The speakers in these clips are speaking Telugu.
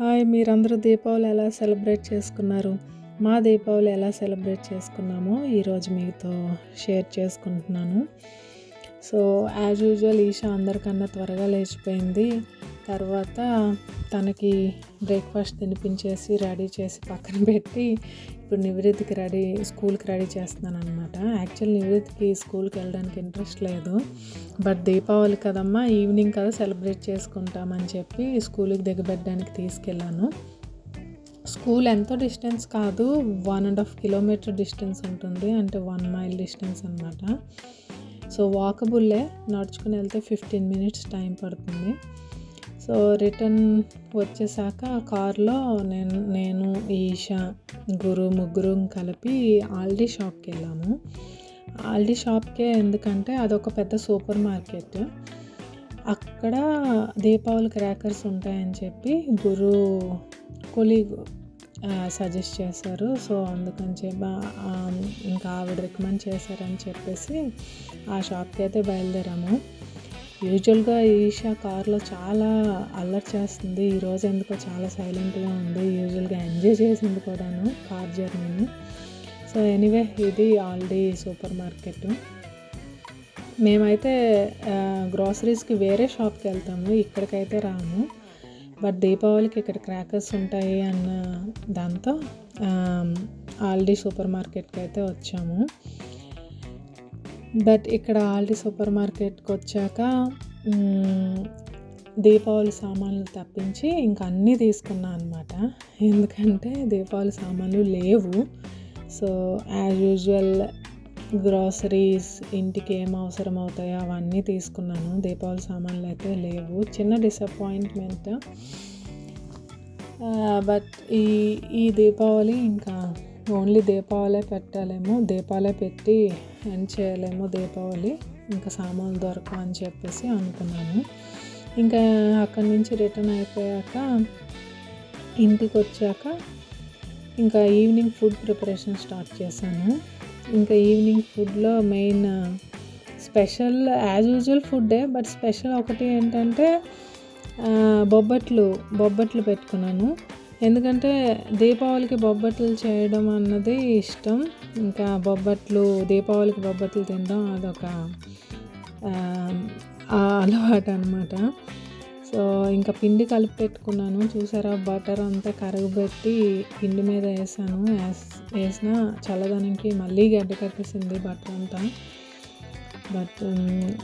హాయ్ మీరందరూ దీపావళి ఎలా సెలబ్రేట్ చేసుకున్నారు? మా దీపావళి ఎలా సెలబ్రేట్ చేసుకున్నామో ఈరోజు మీతో షేర్ చేసుకుంటున్నాను. సో యాజ్ యూజువల్ ఈషా అందరికన్నా త్వరగా లేచిపోయింది. తర్వాత తనకి బ్రేక్ఫాస్ట్ తినిపించేసి రెడీ చేసి పక్కన పెట్టి ఇప్పుడు నివృత్తికి రెడీ స్కూల్కి రెడీ చేస్తున్నాను అనమాట యాక్చువల్ నివృత్తికి స్కూల్కి వెళ్ళడానికి ఇంట్రెస్ట్ లేదు. బట్ దీపావళి కదమ్మా ఈవినింగ్ కదా సెలబ్రేట్ చేసుకుంటామని చెప్పి స్కూల్కి దిగబెట్టడానికి తీసుకెళ్ళాను. స్కూల్ ఎంతో డిస్టెన్స్ కాదు one and half kilometer distance ఉంటుంది. అంటే వన్ మైల్ డిస్టెన్స్ అనమాట సో వాకబుల్లే నడుచుకుని వెళ్తే ఫిఫ్టీన్ మినిట్స్ టైం పడుతుంది. సో రిటర్న్ వచ్చేసాక కార్లో నేను నేను ఈషా గురు ముగ్గురు కలిపి ఆల్డీ షాప్కి వెళ్ళాము. ఆల్డీ షాప్కే ఎందుకంటే అదొక పెద్ద సూపర్ మార్కెట్. అక్కడ దీపావళి క్రాకర్స్ ఉంటాయని చెప్పి గురు కొలీగ్ సజెస్ట్ చేశారు. సో అందుకని చెప్పి ఇంకా ఆవిడ రికమెండ్ చేశారని చెప్పేసి ఆ షాప్కి అయితే బయలుదేరాము. యూజువల్గా ఈషా కార్లో చాలా అల్లరి చేస్తుంది. ఈరోజు ఎందుకో చాలా సైలెంట్గా ఉంది. యూజువల్గా ఎంజాయ్ చేసింది కూడాను కార్ జర్నీని. సో ఎనీవే ఇది ఆల్రెడీ సూపర్ మార్కెట్. మేమైతే గ్రాసరీస్కి వేరే షాప్కి వెళ్తాము. ఇక్కడికైతే రాము. బట్ దీపావళికి ఇక్కడ క్రాకర్స్ ఉంటాయి అన్న దాంతో ఆల్రెడీ సూపర్ మార్కెట్కి అయితే వచ్చాము. బట్ ఇక్కడ ఆల్రెడీ సూపర్ మార్కెట్కి వచ్చాక దీపావళి సామాన్లు తప్పించి ఇంకా అన్నీ తీసుకున్నా అనమాట ఎందుకంటే దీపావళి సామాన్లు లేవు. సో యాజ్ యూజువల్ గ్రాసరీస్ ఇంటికి ఏం అవసరం అవుతాయో అవన్నీ తీసుకున్నాను. దీపావళి సామాన్లు అయితే లేవు. చిన్న డిసప్పాయింట్మెంట్ బట్ uh, ఈ ఈ దీపావళి ఇంకా ఓన్లీ దీపావళి పెట్టాలేమో దీపావళి పెట్టి ఎండ్ చేయలేమో దీపావళి ఇంకా సామాన్లు దొరకవు అని చెప్పేసి అనుకున్నాను. ఇంకా అక్కడి నుంచి రిటర్న్ అయిపోయాక ఇంటికి వచ్చాక ఇంకా ఈవినింగ్ ఫుడ్ ప్రిపరేషన్ స్టార్ట్ చేశాను. ఇంకా ఈవినింగ్ ఫుడ్లో మెయిన్ స్పెషల్ యాజ్ యూజువల్ ఫుడ్డే బట్ స్పెషల్ ఒకటి ఏంటంటే బొబ్బట్లు బొబ్బట్లు పెట్టుకున్నాను. ఎందుకంటే దీపావళికి బొబ్బట్లు చేయడం అన్నది ఇష్టం. ఇంకా బొబ్బట్లు దీపావళికి బొబ్బట్లు తినడం అదొక అలవాటు అనమాట సో ఇంకా పిండి కలిపి పెట్టుకున్నాను. చూసారా? బటర్ అంతా కరగబెట్టి పిండి మీద వేసాను. వేసిన చల్లదనంకి మళ్ళీ గడ్డ కట్టేసింది బటర్ అంతా. బట్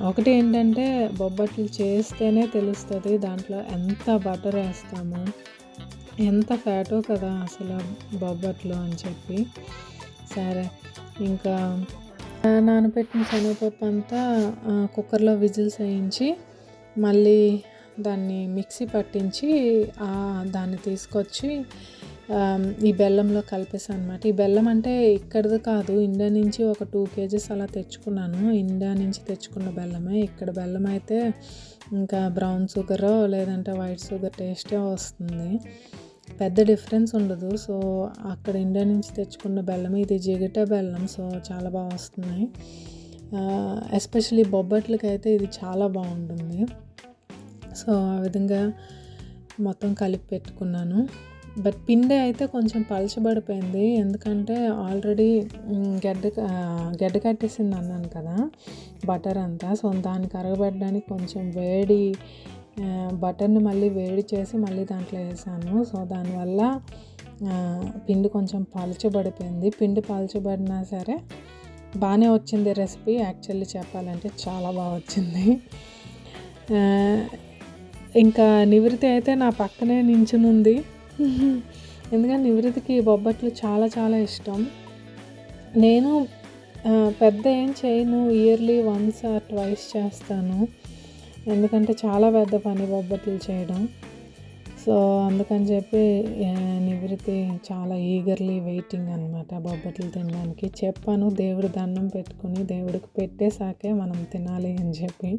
ఒకటి ఏంటంటే బొబ్బట్లు చేస్తేనే తెలుస్తుంది దాంట్లో ఎంత బటర్ వేస్తాము. ఎంత ఫ్యాటో కదా అసలు బొబ్బట్లు అని చెప్పి. సరే ఇంకా నానబెట్టిన శనగపప్పు అంతా కుక్కర్లో విజిల్స్ వేయించి మళ్ళీ దాన్ని మిక్సీ పట్టించి దాన్ని తీసుకొచ్చి ఈ బెల్లంలో కలిపేసాను అనమాట ఈ బెల్లం అంటే ఇక్కడిది కాదు ఇండియా నుంచి ఒక టూ కేజీస్ అలా తెచ్చుకున్నాను. ఇండియా నుంచి తెచ్చుకున్న బెల్లమే. ఇక్కడ బెల్లం అయితే ఇంకా బ్రౌన్ షుగర్ లేదంటే వైట్ షుగర్ టేస్టే వస్తుంది. పెద్ద డిఫరెన్స్ ఉండదు. సో అక్కడ ఇండియా నుంచి తెచ్చుకున్న బెల్లం ఇది జిగట బెల్లం. సో చాలా బాగా వస్తున్నాయి. ఎస్పెషలీ బొబ్బట్లకి అయితే ఇది చాలా బాగుంటుంది. సో ఆ విధంగా మొత్తం కలిపి పెట్టుకున్నాను. బట్ పిండి అయితే కొంచెం పలచబడిపోయింది. ఎందుకంటే ఆల్రెడీ గడ్డ గడ్డ కట్టేసింది అన్నాను కదా బటర్ అంతా. సో దాన్ని కరగబెట్టడానికి కొంచెం వేడి బటర్ని మళ్ళీ వేడి చేసి మళ్ళీ దాంట్లో వేసాను. సో దానివల్ల పిండి కొంచెం పలచబడిపోయింది. పిండి పలచబడినా సరే బాగానే వచ్చింది రెసిపీ. యాక్చువల్లీ చెప్పాలంటే చాలా బాగా వచ్చింది. ఇంకా నివృత్తి అయితే నా పక్కనే నించునుంది. ఎందుకంటే నివృత్తికి బొబ్బట్లు చాలా చాలా ఇష్టం. నేను పెద్ద ఏం చేయను. ఇయర్లీ వన్స్ ఆర్ ట్వైస్ చేస్తాను. ఎందుకంటే చాలా పెద్ద పని బొబ్బట్లు చేయడం. సో అందుకని చెప్పి నివృత్తి చాలా ఈగర్లీ వెయిటింగ్ అనమాట బొబ్బట్లు తినడానికి. చెప్పాను దేవుడి దండం పెట్టుకుని దేవుడికి పెట్టేసాకే మనం తినాలి అని చెప్పి.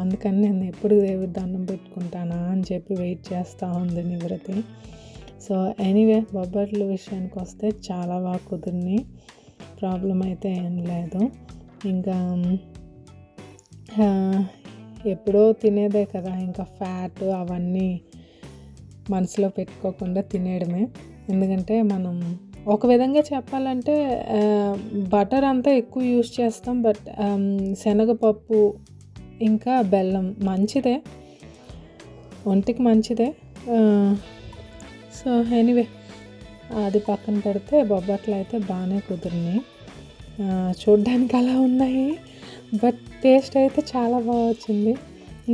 అందుకని నేను ఎప్పుడు దేవుడి దండం పెట్టుకుంటానా అని చెప్పి వెయిట్ చేస్తూ ఉంది నివృత్తి. సో ఎనీవే బొబ్బట్ల విషయానికి వస్తే చాలా బాగా కుదిరినాయి. ప్రాబ్లం అయితే ఏం లేదు. ఇంకా ఎప్పుడో తినేదే కదా ఇంకా ఫ్యాట్ అవన్నీ మనసులో పెట్టుకోకుండా తినేయడమే. ఎందుకంటే మనం ఒక విధంగా చెప్పాలంటే బటర్ అంతా ఎక్కువ యూజ్ చేస్తాం బట్ శనగపప్పు ఇంకా బెల్లం మంచిదే. ఒంటికి మంచిదే. సో ఎనీవే అది పక్కన పెడితే బొబ్బట్లు అయితే బాగానే కుదిరినాయి. చూడ్డానికి అలా ఉన్నాయి. బట్ టేస్ట్ అయితే చాలా బాగా వచ్చింది.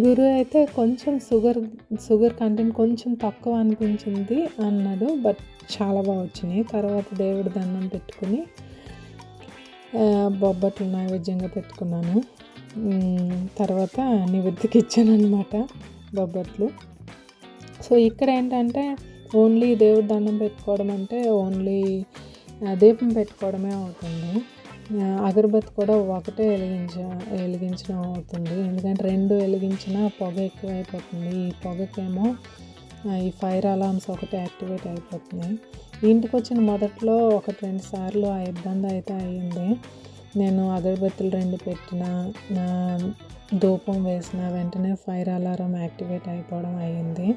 గురు అయితే కొంచెం షుగర్ షుగర్ కంటెంట్ కొంచెం తక్కువ అనిపించింది అన్నాడు బట్ చాలా బాగా వచ్చినాయి. తర్వాత దేవుడి దండం పెట్టుకుని బొబ్బట్లు నైవేద్యంగా పెట్టుకున్నాను. తర్వాత నివృత్తికి ఇచ్చాను అనమాట బొబ్బట్లు. సో ఇక్కడ ఏంటంటే ఓన్లీ దేవుడి దండం పెట్టుకోవడం అంటే ఓన్లీ దీపం పెట్టుకోవడమే అవుతుంది. అగరబత్తి కూడా ఒకటే వెలిగించ వెలిగించడం అవుతుంది. ఎందుకంటే రెండు వెలిగించిన పొగ ఎక్కువైపోతుంది. ఈ పొగకేమో ఈ ఫైర్ అలామ్స్ ఒకటి యాక్టివేట్ అయిపోతున్నాయి. ఇంటికి వచ్చిన మొదట్లో ఒకటి రెండు సార్లు ఆ ఇబ్బంది అయితే అయ్యింది. నేను అగరబత్తులు రెండు పెట్టిన ధూపం వేసిన వెంటనే ఫైర్ అలారం యాక్టివేట్ అయిపోవడం అయ్యింది.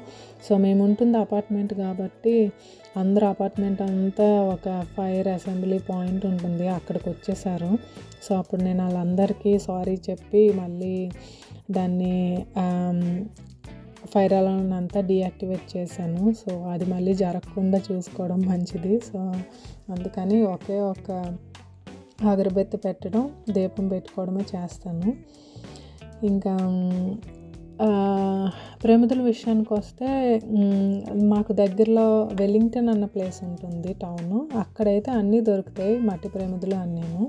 సో మేము ఉంటుంది అపార్ట్మెంట్ కాబట్టి అందరూ అపార్ట్మెంట్ అంతా ఒక ఫైర్ అసెంబ్లీ పాయింట్ ఉంటుంది అక్కడికి వచ్చేసారు సో అప్పుడు నేను వాళ్ళందరికీ సారీ చెప్పి మళ్ళీ దాన్ని ఫైర్ అలారం అంతా డీయాక్టివేట్ చేశాను. సో అది మళ్ళీ జరగకుండా చూసుకోవడం మంచిది. సో అందుకని ఒకే ఒక అగరబెత్తి పెట్టడం దీపం పెట్టుకోవడమే చేస్తాను. ఇంకా ప్రేమిదుల విషయానికి వస్తే మాకు దగ్గరలో వెల్లింగ్టన్ అన్న ప్లేస్ ఉంటుంది టౌన్. అక్కడైతే అన్నీ దొరుకుతాయి మట్టి ప్రమిదలు అన్నీను.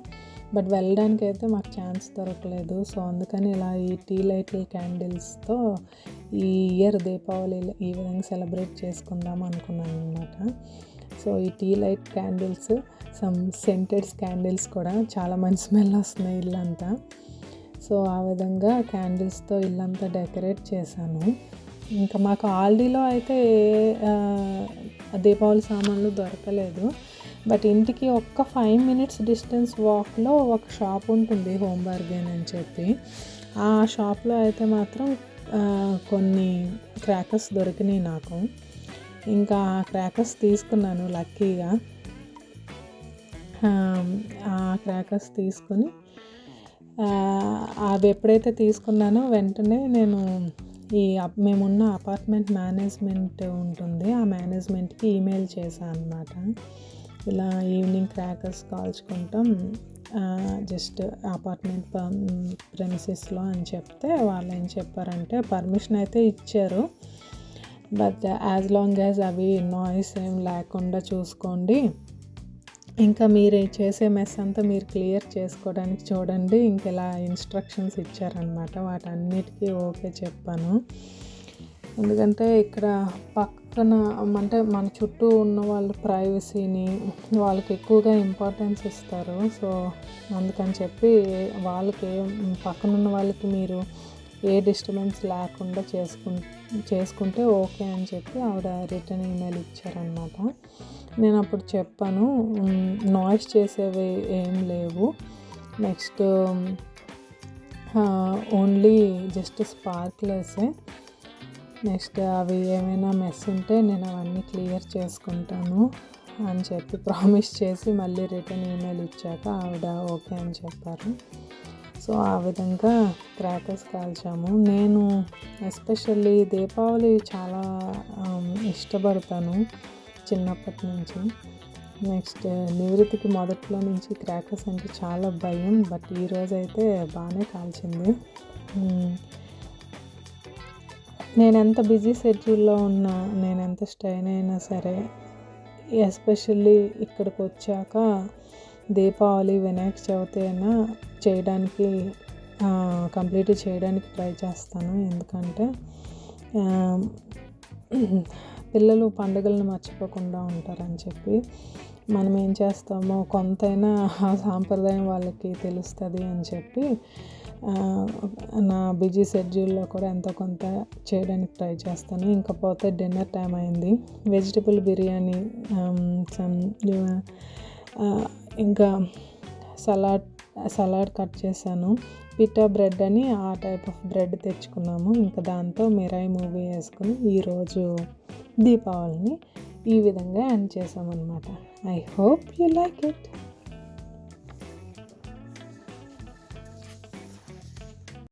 బట్ వెళ్ళడానికి అయితే మాకు ఛాన్స్ దొరకలేదు. సో అందుకని ఇలా ఈ టీ లైట్ క్యాండిల్స్తో ఈ ఇయర్ దీపావళి ఈ విధంగా సెలబ్రేట్ చేసుకుందాం అనుకున్నాను అనమాట సో ఈ tea light candles some scented candles కూడా చాలా మంచి స్మెల్ వస్తున్నాయి ఇల్లంతా. సో ఆ విధంగా క్యాండిల్స్తో ఇల్లంతా డెకరేట్ చేశాను. ఇంకా మాకు ఆల్డీలో అయితే దీపావళి సామాన్లు దొరకలేదు. బట్ ఇంటికి ఒక్క ఫైవ్ మినిట్స్ డిస్టెన్స్ వాక్లో ఒక షాప్ ఉంటుంది హోమ్ బార్గెన్ అని చెప్పి. ఆ షాప్లో అయితే మాత్రం కొన్ని క్రాకర్స్ దొరికినాయి నాకు. ఇంకా ఆ క్రాకర్స్ తీసుకున్నాను లక్కీగా. ఆ క్రాకర్స్ తీసుకొని అవి ఎప్పుడైతే తీసుకున్నానో వెంటనే నేను ఈ మేమున్న అపార్ట్మెంట్ మేనేజ్మెంట్ ఉంటుంది. ఆ మేనేజ్మెంట్కి ఈమెయిల్ చేశాను అనమాట ఇలా ఈవినింగ్ క్రాకర్స్ కాల్చుకుంటాం. జస్ట్ అపార్ట్మెంట్ ప్రెమిసెస్లో అని చెప్తే వాళ్ళు ఏం చెప్పారంటే పర్మిషన్ అయితే ఇచ్చారు. బట్ యాజ్ లాంగ్ యాజ్ అవి నాయిస్ ఏం లేకుండా చూసుకోండి. ఇంకా మీరు చేసే మెస్ అంతా మీరు క్లియర్ చేసుకోవడానికి చూడండి. ఇంకెలా ఇన్స్ట్రక్షన్స్ ఇచ్చారనమాట వాటన్నిటికీ ఓకే చెప్పాను. ఎందుకంటే ఇక్కడ పక్కన అంటే మన చుట్టూ ఉన్న వాళ్ళ ప్రైవసీని వాళ్ళకి ఎక్కువగా ఇంపార్టెన్స్ ఇస్తారు. సో అందుకని చెప్పి వాళ్ళకి పక్కన ఉన్న వాళ్ళకి మీరు ఏ డిస్టర్బెన్స్ లేకుండా చేసుకు చేసుకుంటే ఓకే అని చెప్పి ఆవిడ రిటర్న్ ఈమెయిల్ ఇచ్చారనమాట నేను అప్పుడు చెప్పాను నాయిస్ చేసేవి ఏం లేవు. నెక్స్ట్ ఓన్లీ జస్ట్ స్పార్క్లెసే నెక్స్ట్ అవి ఏమైనా మెస్ ఉంటే నేను అవన్నీ క్లియర్ చేసుకుంటాను అని చెప్పి ప్రామిస్ చేసి మళ్ళీ రిటర్న్ ఈమెయిల్ ఇచ్చాక ఆవిడ ఓకే అని చెప్పారు. సో ఆ విధంగా క్రాకర్స్ కాల్చాము. నేను ఎస్పెషల్లీ దీపావళి చాలా ఇష్టపడతాను. చిన్నప్పటి నుంచి. నెక్స్ట్ నివృత్తికి మొదట్లో నుంచి క్రాకర్స్ అంటే చాలా భయం బట్ ఈరోజు అయితే బాగానే కాల్చింది. నేను ఎంత బిజీ షెడ్యూల్లో ఉన్నా నేను ఎంత స్ట్రైన్ అయినా సరే ఎస్పెషల్లీ ఇక్కడికి వచ్చాక దీపావళి వినాయక చవితి అయినా చేయడానికి కంప్లీట్ చేయడానికి ట్రై చేస్తాను. ఎందుకంటే పిల్లలు పండుగలను మర్చిపోకుండా ఉంటారని చెప్పి మనం ఏం చేస్తామో కొంతైనా ఆ సాంప్రదాయం వాళ్ళకి తెలుస్తుంది అని చెప్పి నా బిజీ షెడ్యూల్లో కూడా ఎంతో కొంత చేయడానికి ట్రై చేస్తాను. ఇంకా పోతే డిన్నర్ టైం అయింది. వెజిటబుల్ బిర్యానీ ఇంకా సలాడ్ సలాడ్ కట్ చేశాను. పిటా బ్రెడ్ అని ఆ టైప్ ఆఫ్ బ్రెడ్ తెచ్చుకున్నాము. ఇంకా దాంతో మిరాయి మూవీ వేసుకుని ఈరోజు దీపావళిని ఈ విధంగా ఎండ్ చేసామన్నమాట I hope you like it